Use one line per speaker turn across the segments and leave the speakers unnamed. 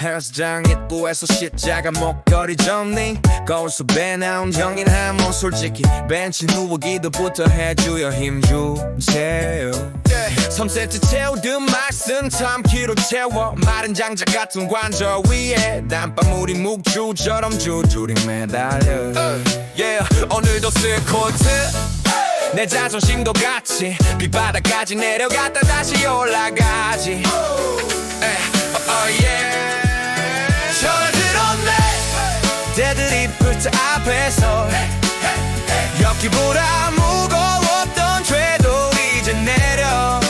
헬스장 입구에서 십자가 목걸이 정리 거울 속에 나온 정인 한번 솔직히 벤치 누워 기도부터 해줘요 힘 주세요. 섬세트 채우듯 말씀 참 키로 채워. 마른 장작 같은 관절 위에 땀방울이 묵주처럼 줄줄이 매달려. Yeah, 오늘도 쓸 코트. 내 자존심도 같이 빗바닥까지 내려갔다 다시 올라가지 불타 앞에서. 엽기보다 무거웠던 죄도 이제 내려.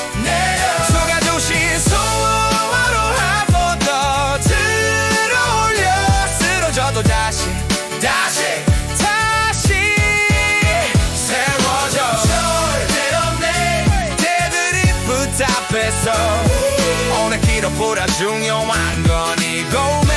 속아주신 소원으로 한번 더 들어올려. 쓰러져도 다시 다시 다시. 세워져. 절대 없네. 대들이 붙잡혀서. 오늘 기록보다 중요한 건이고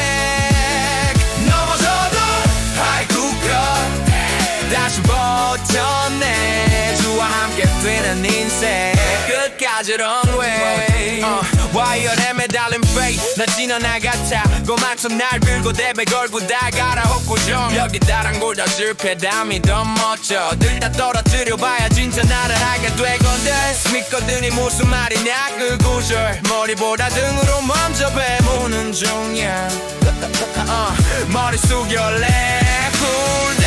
뛰는 인생. 끝까지 런웨이 어, 와이어에 매달린 페이 나 지나나갔다 고만큼 날 들고 대배 걸고 다가라 헛구정 여기 다란 골다 실패담이 더 멋져. 들다 떨어뜨려봐야 진짜 나를 하게 되건데 믿거든이 무슨 말이냐 그 구절. 머리보다 등으로 먼저 배무는 중이야. 어, 머리 숙여래 cool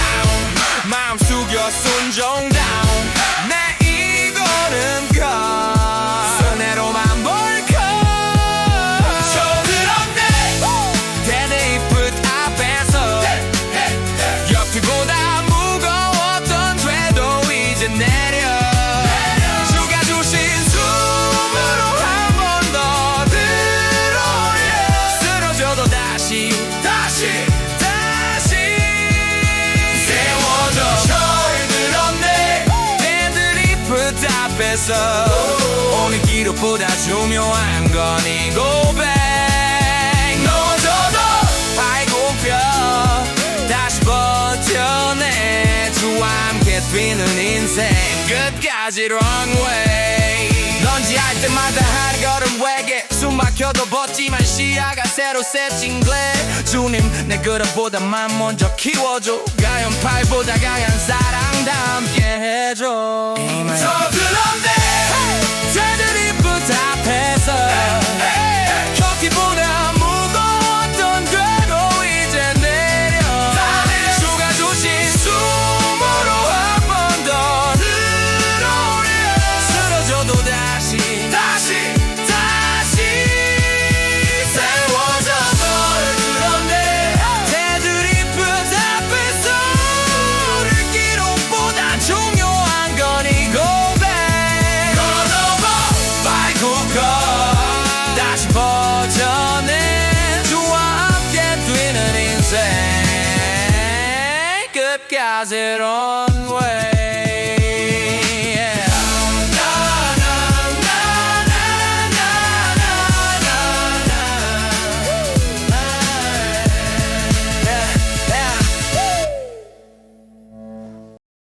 오늘 기록보다 중요한 건 이 고백. 넘어져도 펴 다시 버텨내. 주와 함께 뛰는 인생. 끝까지 runway. 넌지 할 때마다 한 걸음 숨 막혀도 벗지만 시야가 새로 세진 글래 주님 내 그릇보다만 먼저 키워줘. 가연 팔보다 강한 사랑 담게 해줘 뛰는 인생